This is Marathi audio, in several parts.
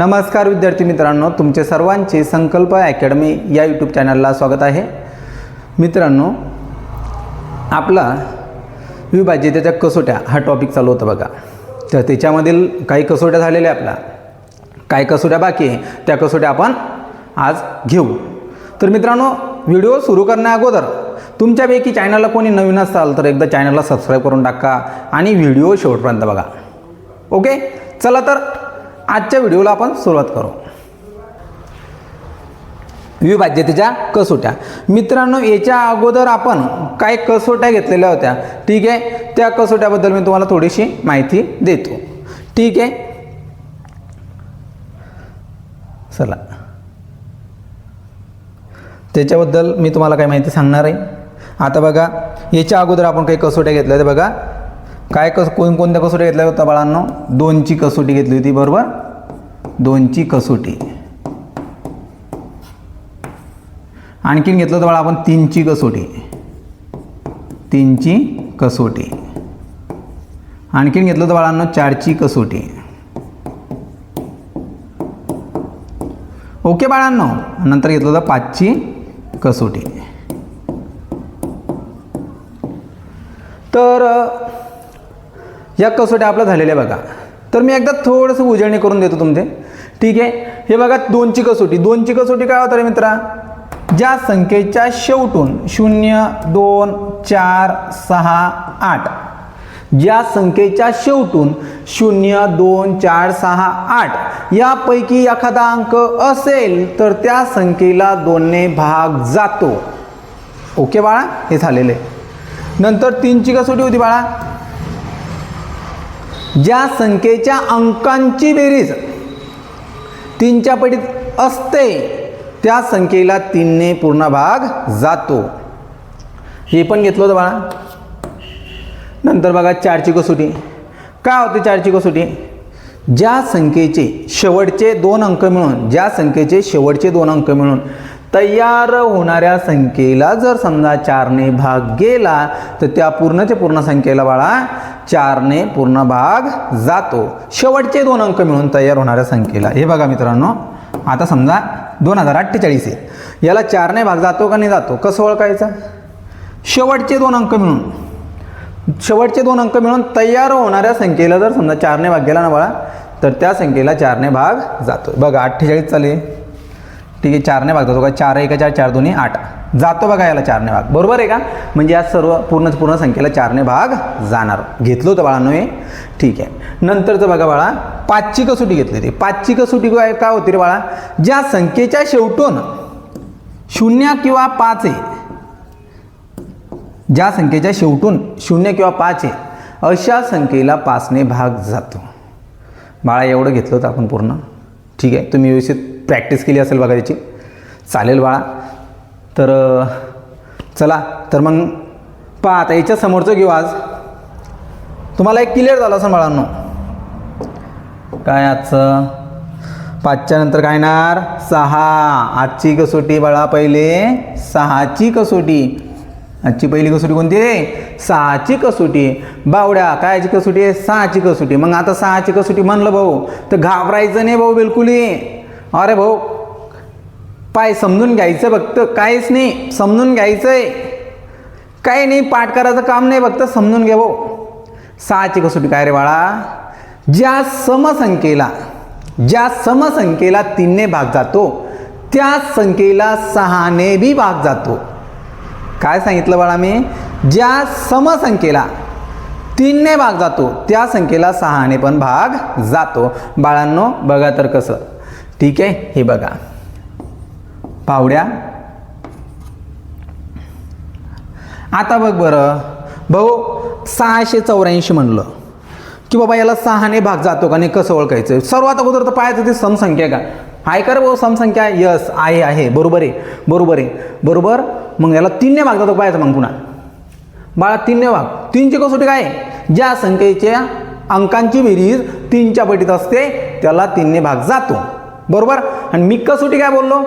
नमस्कार विद्यार्थी मित्रांनो तुमचे सर्वांचे संकल्प अकॅडमी या यूट्यूब चॅनलला स्वागत आहे. मित्रांनो आपला विभाज्यतेच्या कसोट्या हा टॉपिक चालू होता बघा. तर त्याच्यामधील काही कसोट्या झालेल्या आपल्या. काही कसोट्या बाकी आहे त्या कसोट्या आपण आज घेऊ. तर मित्रांनो व्हिडिओ सुरू करण्या अगोदर तुमच्यापैकी चॅनलला कोणी नवीन असाल तर एकदा चॅनलला सबस्क्राईब करून टाका आणि व्हिडिओ शेवटपर्यंत बघा. ओके? चला तर आजच्या व्हिडिओला आपण सुरुवात करू. विभाज्यतेच्या कसोट्या. मित्रांनो याच्या अगोदर आपण काही कसोट्या घेतलेल्या होत्या. ठीक आहे? त्या कसोट्याबद्दल मी तुम्हाला थोडीशी माहिती देतो. ठीक आहे? चला. त्याच्याबद्दल मी तुम्हाला काही माहिती सांगणार आहे. आता बघा याच्या अगोदर आपण काही कसोट्या घेतल्या होत्या बघा. काय कस कोणकोणत्या कसोट्या घेतल्या होत्या बाळांनो? दोनची कसोटी घेतली होती बरोबर? दोनची कसोटी. आणखीन घेतलं तर बाळा आपण तीनची कसोटी. तीनची कसोटी. आणखीन घेतलं तर बाळांनो चारची कसोटी. ओके बाळांनो नंतर घेतलं होतं पाचची कसोटी. तर या कसोट्या आपल्या झालेल्या बघा. तर मी एकदा थोडंसं उजळणी करून देतो तुमचे. ठीक आहे? हे बघा दोनची कसोटी दोनची कसोटी काय होतं रे मित्रा? ज्या संख्येच्या शेवटून शून्य दोन चार सहा आठ. ज्या संख्येच्या शेवटून शून्य दोन चार सहा आठ यापैकी एखादा अंक असेल तर त्या संख्येला दोनने भाग जातो. ओके बाळा? हे झालेलं आहे. नंतर तीनची कसोटी होती बाळा. ज्या संख्येच्या अंकांची बेरीज तीनच्या पटीत असते त्या संख्येला तीनने पूर्ण भाग जातो. हे पण घेतलं होतं बाळा. नंतर बघा चारची कसोटी. काय होते चारची कसोटी? ज्या संख्येचे शेवटचे दोन अंक मिळून ज्या संख्येचे शेवटचे दोन अंक मिळून तयार होणाऱ्या संख्येला जर समजा चारने भाग गेला तर त्या पूर्णच्या पूर्ण संख्येला बाळा चारने पूर्ण भाग जातो. शेवटचे दोन अंक मिळून तयार होणाऱ्या संख्येला. हे बघा मित्रांनो आता समजा दोन हजार अठ्ठेचाळीस आहे. याला चारने भाग जातो का नाही जातो? कसं ओळखायचं? शेवटचे दोन अंक मिळून शेवटचे दोन अंक मिळून तयार होणाऱ्या संख्येला जर समजा चारने भाग गेला ना बाळा तर त्या संख्येला चारने भाग जातो बघा अठ्ठेचाळीस चालेल ठीक आहे चारने भाग जातो का चार एका चार चार दोन्ही आठ. जातो बघा याला चारने भाग. बरोबर आहे का? म्हणजे या सर्व पूर्ण पूर्ण संख्येला चारने भाग जाणार. घेतलं होतं बाळांनो हे? ठीक आहे. नंतरचं बघा बाळा पाचची कसोटी घेतली होती. पाचची कसोटी काय काय होती रे बाळा? ज्या संख्येच्या शेवटून शून्य किंवा पाच आहे ज्या संख्येच्या शेवटून शून्य किंवा पाच आहे अशा संख्येला पाचने भाग जातो. बाळा एवढं घेतलं होतं आपण पूर्ण. ठीक आहे? तुम्ही व्यवस्थित प्रॅक्टिस केली असेल बघा त्याची चालेल बाळा. तर चला तर मग पहा आता याच्या समोरचं घेऊ आज. तुम्हाला एक क्लिअर झालं असं बाळांनो. काय आजचं? पाचच्या नंतर काय येणार? सहा. आजची कसोटी बाळा पहिले. सहाची कसोटी. आजची पहिली कसोटी कोणती आहे? सहाची कसोटी. बावड्या कायची कसोटी आहे? सहाची कसोटी. मग आता सहाची कसोटी म्हणलं भाऊ तर घाबरायचं नाही भाऊ बिलकुलही. अरे भाऊ पाय समजून घ्यायचं फक्त काहीच नाही समजून घ्यायचं आहे काही नाही पाठ करायचं काम नाही फक्त समजून घे भाऊ. सहाची कसोटी काय रे बाळा? ज्या समसंख्येला ज्या समसंख्येला तीनने भाग जातो त्या संख्येला सहाने बी भाग जातो. काय सांगितलं बाळा मी? ज्या समसंख्येला तीनने भाग जातो त्या संख्येला सहाने पण भाग जातो. बाळांनो बघा तर कसं. ठीक आहे? हे बघा. पावड्या. आता बघ बरं. भाऊ सहाशे चौऱ्याऐंशी म्हणलं. की बाबा याला सहाने भाग जातो का? नाही कसं ओळखायचं? सर्वात अगोदर तर पाहायचं ती समसंख्या का? आहे का रे भाऊ समसंख्या? यस आहे आहे. बरोबर आहे. बरोबर आहे. बरोबर? मग याला तीनने भाग जातो पाहायचं मग पुन्हा. बाळा तीनने भाग. तीनची कसोटी काय? ज्या संख्येच्या अंकांची बेरीज तीनच्या पटीत असते त्याला तीनने भाग जातो. बरोबर? आणि मी कसोटी काय बोललो?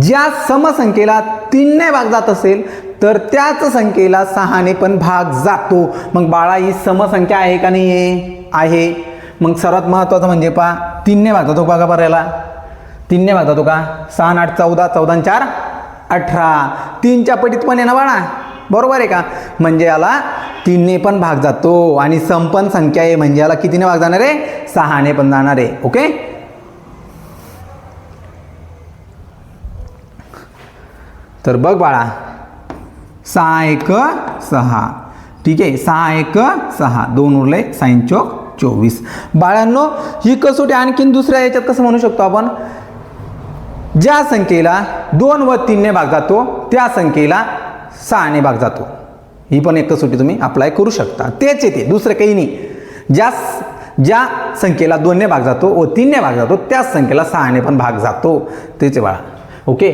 ज्या समसंख्येला तीनने भाग जात असेल तर त्याच संख्येला सहाने पण भाग जातो. मग बाळा ही समसंख्या आहे का नाही आहे. आहे मग सर्वात महत्त्वाचं म्हणजे पा तीनने भाग जातो बघा बरं याला तीनने भाग जातो का? सहा आठ चौदा चौदा चार अठरा. तीनच्या पटीत पण आहे ना बाळा? बरोबर आहे का? म्हणजे याला तीनने पण भाग जातो आणि संपन्न संख्या आहे म्हणजे याला कितीने भाग जाणार आहे? सहाने पण जाणार आहे. ओके? तर बघ बाळा सहा एक सहा. ठीक आहे सहा एक सहा. दोन उरले साईन चौक चोवीस. बाळांनो ही कसोटी आणखीन दुसऱ्या याच्यात कसं म्हणू शकतो आपण? ज्या संख्येला दोन व तीनने भाग जातो त्या संख्येला सहाने भाग जातो. ही पण एक कसोटी तुम्ही अप्लाय करू शकता. तेच येते दुसरं काही नाही. ज्या ज्या संख्येला दोनने भाग जातो व तीनने भाग जातो त्याच संख्येला सहाने पण भाग जातो. तेच बाळा. ओके?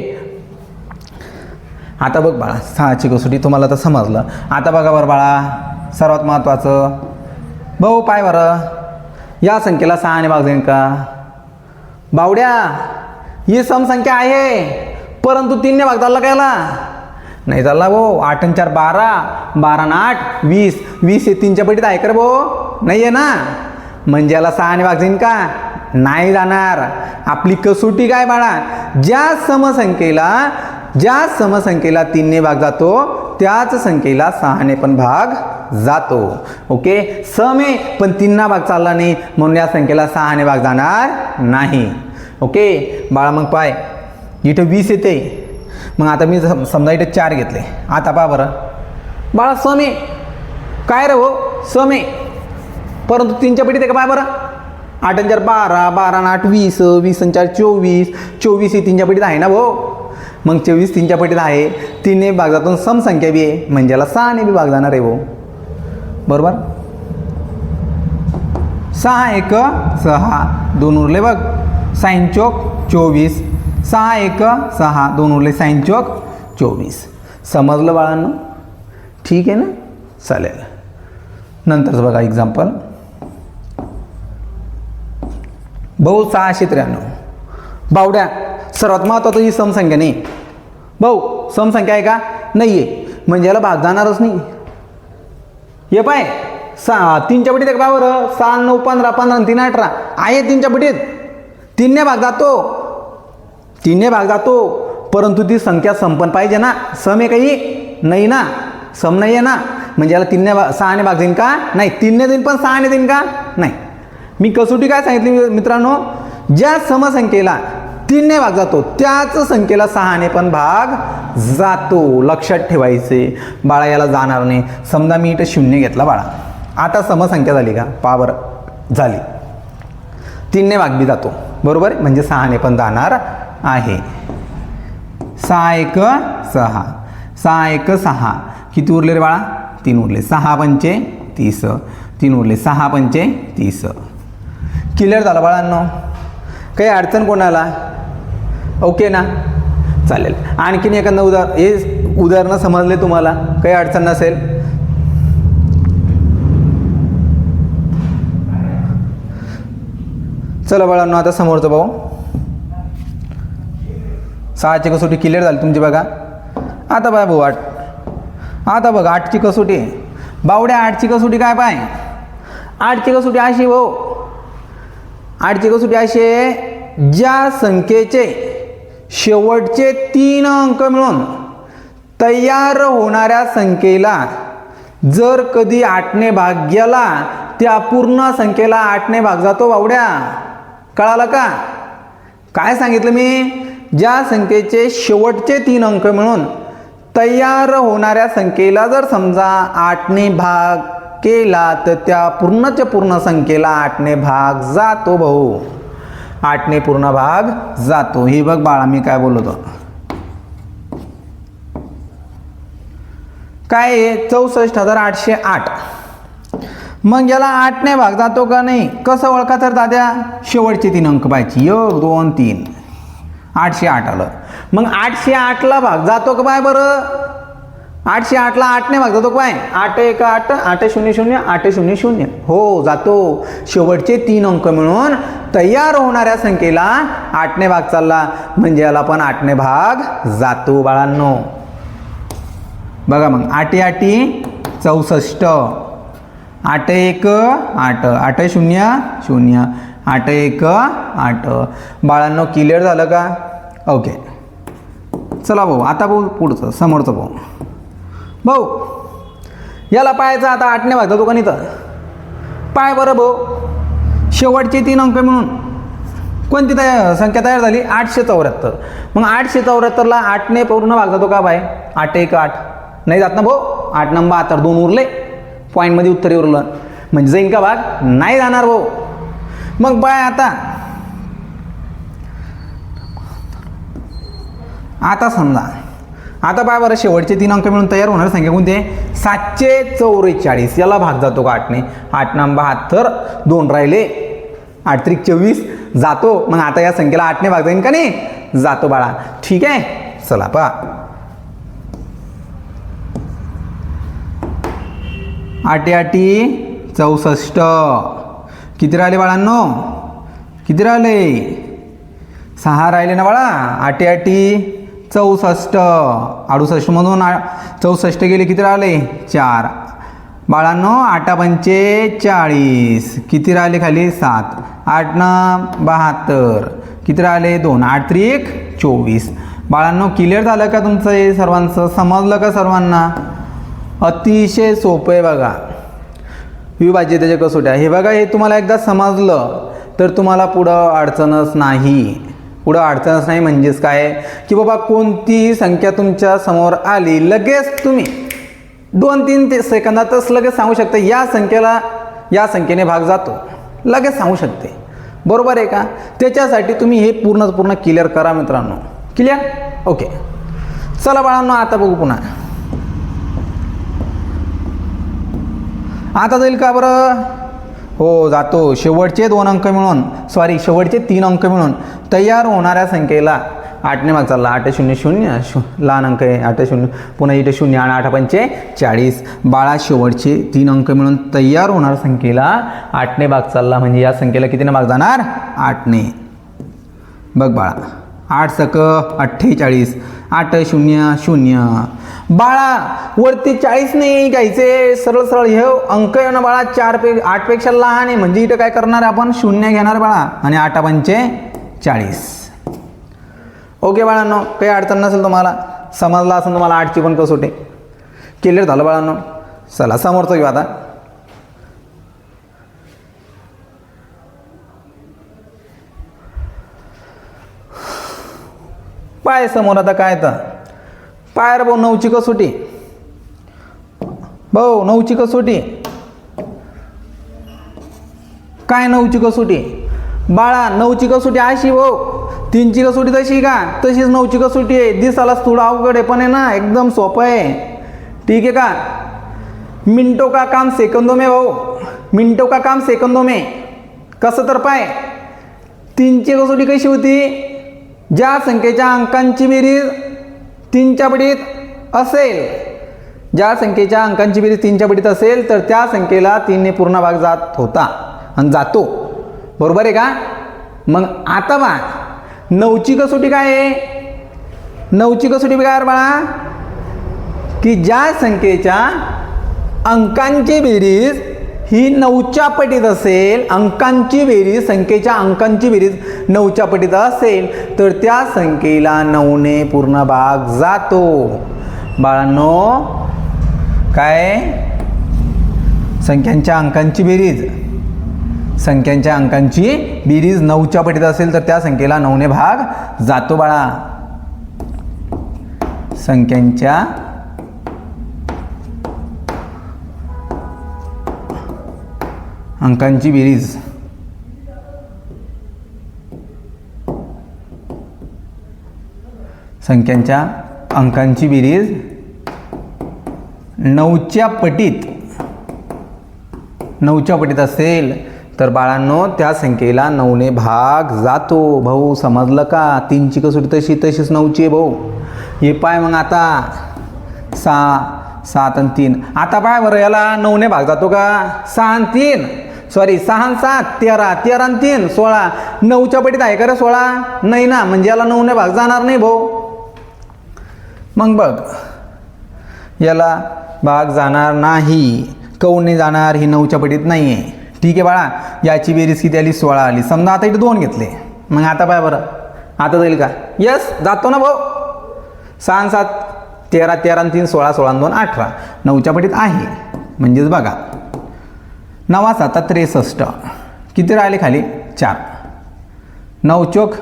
आता बघ बाळा सहाची कसोटी तुम्हाला तर समजलं. आता बघा बरं बाळा सर्वात महत्त्वाचं. भाऊ पाय बरं. या संख्येला सहाने भाग देईन का? बावड्या ही समसंख्या आहे परंतु तीनने भाग चालला कायला नाही चालला भाऊ हो. आठ आणि चार बारा बारा आणि आठ वीस. वीस हे तीनच्या पटीत आहे का रे भाऊ? नाही आहे ना? म्हणजे याला सहाने भाग जाईन का? नाही जाणार. आपली कसोटी काय बाळा? ज्या समसंख्येला ज्या समसंख्येला तीनने भाग जातो त्याच संख्येला सहाने पण भाग जातो. ओके? सम आहे पण तीनना भाग चालला नाही म्हणून या संख्येला सहाने भाग जाणार नाही. ओके? बाळा मग पाय. इथं वीस येते. मग आता मी समजा इथे चार घेतले. आता पहा बरं. बाळा सम आहे. काय रे हो? सम आहे. परंतु तीनच्या पटीत आहे का पाय बरं? आठ चार बारा बारा आणि आठ वीस वीस चार चोवीस. चोवीस ही तीनच्या पटीत आहे ना भाऊ मग चोवीस तीनच्या पटीत आहे. तीनने भाग जातो समसंख्या बी आहे. म्हणजे याला सहाने बी भाग जाणार आहे भाऊ. बरोबर? सहा एक सहा दोन उरले बघ. साईन चौक चोवीस. सहा एक सहा दोन उरले साईन चौक चोवीस. समजलं बाळांनो? ठीक आहे ना? चालेल. नंतरच बघा एक्झाम्पल भाऊ सहाशे त्र्याण्णव. बावड्या सर्वात महत्त्वाचं ही समसंख्या नाही. भाऊ समसंख्या आहे का? नाही आहे म्हणजे याला भाग जाणारच नाही. ये पाय सहा तीनच्या पटीत एक का बरं सहा नऊ पंधरा पंधरा तीन अठरा. आहे तीनच्या पटीत तीनने भाग जातो. तीनने भाग जातो. परंतु ती संख्या संपन पाहिजे ना. सम आहे काही? नाही ना. सम नाही आहे ना. म्हणजे याला तीनने भाग सहाने भाग देईन का? नाही. तीनने देईन पण सहाने देईन का? नाही. मी कसोटी काय सांगितली मित्रांनो? ज्या समसंख्येला तीनने भाग जातो. त्याच संख्येला सहाने पण भाग जातो. लक्षात ठेवायचे. बाळा याला जाणार नाही. समजा मी इथं शून्य घेतला बाळा. आता समसंख्या झाली का? पावर झाली. तीनने भाग बी जातो. बरोबर? म्हणजे सहाने पण जाणार आहे. सहा एक सहा. सहा एक सहा. किती उरले रे बाळा? तीन उरले. सहा पंचे तीस. तीन उरले. सहा पंचे तीस. क्लिअर झालं बाळांनो? काही अडचण कोणाला? ओके ना? चालेल. आणखीन एखादं उदाहरण हे उदाहरणं समजले तुम्हाला? काही अडचण नसेल? चला बाळांनो आता समोरचं भाऊ सहाची कसोटी क्लिअर झाली तुमची बघा. आता बाय भाऊ आठ. आता बघ आठची कसोटी. आहे. बावड्या आठची कसोटी काय पाय? आठची कसोटी अशी भाऊ. आठची कसोटी अशी आहे ज्या संख्येचे शेवटचे तीन अंक मिळून तयार होणाऱ्या संख्येला जर कधी आठने भाग गेला त्या पूर्ण संख्येला आठने भाग जातो बावड्या कळालं का? काय सांगितलं मी? ज्या संख्येचे शेवटचे तीन अंक मिळून तयार होणाऱ्या संख्येला जर समजा आठने भाग केला तर त्या पूर्णच्या पूर्ण संख्येला आठने भाग जातो भाऊ. आठने पूर्ण भाग जातो. हे बघ बाळा मी काय बोलतो. काय आहे चौसष्ट हजार आठशे आठ. मग याला आठने भाग जातो का नाही? कसं ओळखा तर दाद्या? शेवटचे तीन अंक पाहिजे एक दोन तीन. आठशे आठ आलं. मग आठशे आठला भाग जातो का बाय बरं? आठशे आठला आठने भाग जातो काय आठ एक आठ आठ शून्य शून्य आठ शून्य शून्य. हो जातो. शेवटचे तीन अंक मिळून तयार होणाऱ्या संख्येला आठने भाग चालला. म्हणजे याला पण आठने भाग जातो बाळांनो. बघा मग आठी आठी चौसष्ट. आठ एक आठ आठ शून्य शून्य आठ एक आठ. बाळांनो क्लिअर झालं का? ओके चला भाऊ आता भाऊ पुढचं समोरचं भाऊ. भाऊ याला पायाचा आता आठने वाजता तो का तर पाय बरं भाऊ शेवटचे तीन अंक मिळून कोणती तया संख्या तयार झाली? आठशे चौऱ्याहत्तर. मग आठशे चौऱ्याहत्तरला आठने पूर्ण भाग जातो का बाय? आठ एक आठ. नाही जात ना भाऊ? आठ नंबर आतर दोन उरले. पॉईंटमध्ये उत्तरे उरलं म्हणजे जाईल का भाग नाही जाणार भाऊ. मग बाय आता. आता समजा. आता पाय बरं शेवटचे तीन अंक मिळून तयार होणार. संख्या कोणती आहे? सातशे चौवेचाळीस. याला भाग जातो का आठने आठ नाम बहात्तर दोन राहिले आठ त्रिक चोवीस जातो. मग आता या संख्येला आठने भाग जाईन का नाही? जातो बाळा. ठीक आहे? चला पा आठी आठी चौसष्ट. किती राहिले बाळांनो? किती राहिले? सहा राहिले ना बाळा? आठी आठी चौसष्ट. अडुसष्टमधून आ चौसष्ट गेले किती राहिले? चार. बाळांनो आठा पंचे चाळीस. किती राहिले खाली? सात. आठ न बहात्तर. किती राहिले? दोन. आठ त्रिक चोवीस. बाळांनो क्लिअर झालं का तुमचं हे सर्वांचं? समजलं का सर्वांना? अतिशय सोपं आहे बघा. विभाज्यतेच्या कसोट्या. हे बघा हे तुम्हाला एकदा समजलं तर तुम्हाला पुढं अडचणच नाही. पुढं अडचणच नाही म्हणजेच काय? की बाबा कोणतीही संख्या तुमच्यासमोर आली लगेच तुम्ही दोन तीन ते सेकंदातच लगेच सांगू शकता या संख्येला या संख्येने भाग जातो. लगेच सांगू शकते. बरोबर आहे का? त्याच्यासाठी तुम्ही हे पूर्ण पूर्ण क्लिअर करा मित्रांनो. क्लिअर ओके चला बाळांनो आता बघू पुन्हा. आता जाईल का बरं? हो जातो. शेवटचे दोन अंक मिळून सॉरी शेवटचे तीन अंक मिळून तयार होणाऱ्या संख्येला आठने माग चालला आठ शून्य शून्य शू लहान अंक आहे आठ शून्य पुन्हा इथे शून्य आणि आठ पंचे चाळीस. बाळा शेवटचे तीन अंक मिळून तयार होणाऱ्या संख्येला आठने भाग चालला. म्हणजे या संख्येला कितीने भाग जाणार? आठने. बघ बाळा. आठ सक अठ्ठेचाळीस. आठ शून्य शून्य. बाळा वरती चाळीस नाही घ्यायचे. सरळ सरळ हे अंक आहे ना बाळा चार पे आठपेक्षा लहान आहे. म्हणजे इथं काय करणार आपण? शून्य घेणार बाळा. आणि आठ पंचे चाळीस. ओके बाळांनो काही अडचण नसेल तुम्हाला समजला असेल तुम्हाला आठची पण कसोटी. क्लिअर झालं बाळांनो? चला समोरचं घेऊ आता. पाय समोर आता काय तर. पाय रे भाऊ नऊची कसोटी. भाऊ नऊची कसोटी. काय नऊची कसोटी? बाळा नऊची कसोटी अशी भाऊ. तीनची कसोटी तशी का? तशीच नऊची कसोटी आहे. दिसालाच थोडं अवघड आहे पण आहे ना एकदम सोपं आहे. ठीक आहे का? मिनटो का काम सेकंदो में भाऊ. मिनटो का काम सेकंदो में. कसं तर पाय. तीनची कसोटी कशी होती? ज्या संख्येच्या अंकांची बेरीज तीनच्या बडीत असेल. ज्या संख्येच्या अंकांची बेरीज तीनच्या बडीत असेल तर त्या संख्येला तीनने पूर्ण भाग जात होता आणि जातो. बरोबर आहे का? मग आता बा नऊची कसोटी काय आहे? नऊची कसोटी काय बाळा. की ज्या संख्येच्या अंकांची बेरीज ही नऊच्या पटीत असेल अंकांची बेरीज संख्येच्या अंकांची बेरीज नऊच्या पटीत असेल तर त्या संख्येला नऊने पूर्ण भाग जातो. बाळांनो काय? संख्यांच्या अंकांची बेरीज. संख्यांच्या अंकांची बेरीज नऊच्या पटीत असेल तर त्या संख्येला नऊने भाग जातो बाळा. संख्यांच्या अंकांची बेरीज. संख्यांच्या अंकांची बेरीज. नऊच्या पटीत. नऊच्या पटीत असेल तर बाळांनो त्या संख्येला नऊने भाग जातो. भाऊ समजलं का? तीनची कसोटी तशी तशीच नऊची आहे भाऊ. हे पाय मग आता. सहा सात आणि तीन. आता पाय बरं याला नऊने भाग जातो का? सहा आणि तीन. सॉरी सहा सात तेरा तेरा आणि तीन सोळा. नऊच्या पटीत आहे का रे सोळा? नाही ना म्हणजे याला नऊने भाग जाणार नाही भाऊ. मग बघ याला भाग जाणार नाही. कौन नाही जाणार ही नऊच्या पटीत नाही आहे ठीक आहे बाळा याची बेरीज किती आली? सोळा आली. समजा आता इथे दोन घेतले. मग आता पाय बरं. आता जाईल का? यस जातो ना भाऊ. सहा सात तेरा तेरा आणि तीन सोळा सोळा दोन अठरा. नऊच्या पटीत आहे. म्हणजेच बघा नवा साता त्रेसष्ट. किती राहिले खाली? चार. नऊ चोक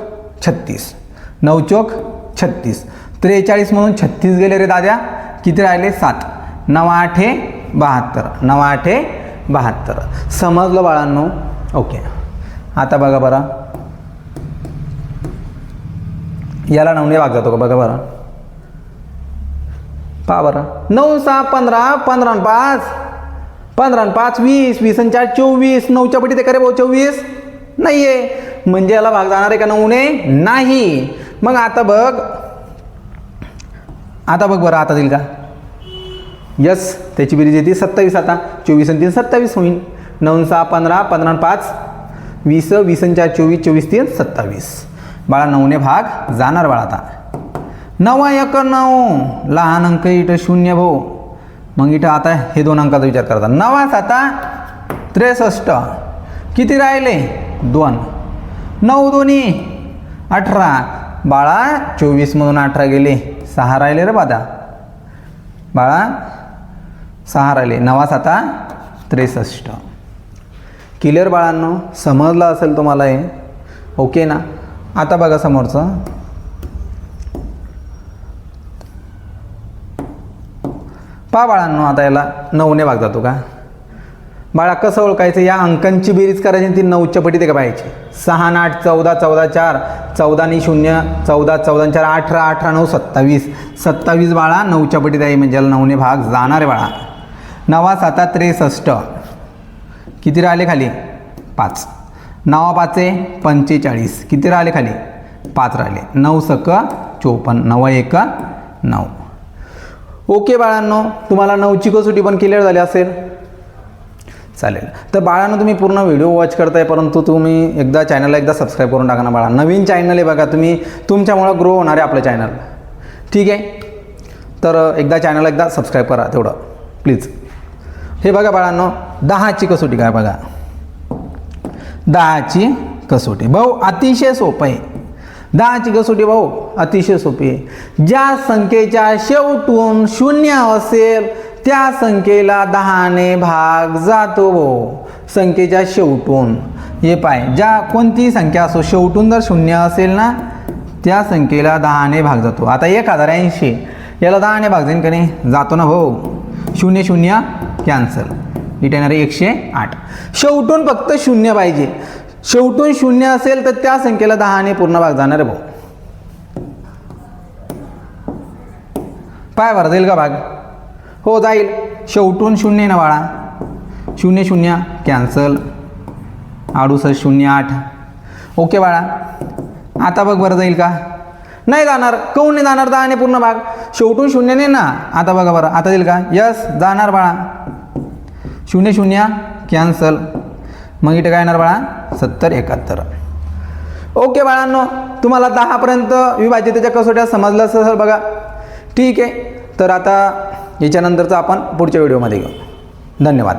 छत्तीस. नऊ चोक छत्तीस. त्रेचाळीस म्हणून छत्तीस गेले रे दाद्या. किती राहिले? सात. नवा आठे बहात्तर. नवा आठे बहात्तर. समजलं बाळांनो? ओके. आता बघा बरं. याला नवने भाग जातो का? बघा बरं. पहा बरं. नऊ सहा पंधरा पंधरा पाच. पंधरा आणि पाच वीस वीस आणि चार चोवीस नऊच्या पटी ते करे भाऊ चोवीस? नाही आहे म्हणजे याला भाग जाणार आहे का नऊने नाही. मग आता बघ. आता बघ बरं आता देईल का? यस त्याची बेरीज येते सत्तावीस आता. चोवीस आणि तीन सत्तावीस होईल नऊ सहा पंधरा पंधरा आणि पाच. वीस वीस आणि चार चोवीस चोवीस तीन सत्तावीस. बाळा नऊने भाग जाणार बाळा आता. नवा एक नऊ. लहान अंक इट शून्य भाऊ. मग इथं आता हे दोन अंकाचा विचार करता. नवा साता त्रेसष्ट. किती राहिले? दोन. नऊ दोन्ही. अठरा. बाळा चोवीसमधून अठरा गेले. सहा राहिले रे बादा. बाळा सहा राहिले. नवा साता त्रेसष्ट. क्लिअर बाळांनो? समजलं असेल तुम्हाला हे ओके ना? आता बघा समोरचं. पहा बाळांनो आता याला नऊने भाग जातो का? बाळा कसं ओळखायचं? या अंकांची बेरीज करायची आणि ती नऊच्या पटीत आहे का पाहायची सहा आठ चौदा चौदा चार. चौदा आणि शून्य चौदा चौदा चार अठरा अठरा नऊ सत्तावीस. सत्तावीस बाळा नऊच्या पटीत आहे म्हणजे याला नऊने भाग जाणार आहे बाळा. नवा साता त्रेसष्ट. किती राहिले खाली? पाच. नवा पाचे पंचेचाळीस. किती राहिले खाली? पाच राहिले. नऊ सक चोपन्न. नवा एक नऊ. ओके बाळांनो तुम्हाला नऊची कसोटी पण क्लिअर झाली असेल? चालेल. तर बाळांनो तुम्ही पूर्ण व्हिडिओ वॉच करताय परंतु तुम्ही एकदा चॅनलला एकदा सबस्क्राईब करून टाका ना बाळा. नवीन चॅनल आहे बघा तुम्ही. तुमच्यामुळं ग्रो होणार आहे आपलं चॅनल ठीक आहे? तर एकदा चॅनलला एकदा सबस्क्राईब करा तेवढं. प्लीज हे बघा बाळांनो दहाची कसोटी काय बघा. दहाची कसोटी भाऊ अतिशय सोपं आहे. दहाची कसोटी भाऊ अतिशय सोपी आहे. ज्या संख्येच्या शेवटून शून्य असेल त्या संख्येला दहाने भाग जातो भाऊ संख्येच्या शेवटून. हे पाय ज्या कोणतीही संख्या असो शेवटून जर शून्य असेल ना त्या संख्येला दहाने भाग जातो. आता एक हजार ऐंशी याला दहाने भाग जाईन का नाही? जातो ना भाऊ. शून्य शून्य कॅन्सल. इट येणार एकशे आठ. शेवटून फक्त शून्य पाहिजे. शेवटून शून्य असेल तर त्या संख्येला दहाने पूर्ण भाग जाणार आहे भाऊ. पाय भर जाईल का भाग? हो जाईल. शेवटून शून्य आहे ना बाळा. शून्य शून्य. कॅन्सल अडुसष्ट शून्य आठ. ओके बाळा. आता बघ बरं जाईल का? नाही जाणार. काऊन नाही जाणार दहाने पूर्ण भाग? शेवटून शून्य नाही ना? आता बघा बरं. आता जाईल का? यस जाणार बाळा. शून्य शून्य. कॅन्सल मग इथे काय येणार बाळा? सत्तर एकाहत्तर. ओके बाळांनो तुम्हाला दहापर्यंत विभाजितेच्या कसोट्या समजलं असेल बघा. ठीक आहे. तर आता याच्यानंतरचं आपण पुढच्या व्हिडिओमध्ये घेऊ. धन्यवाद.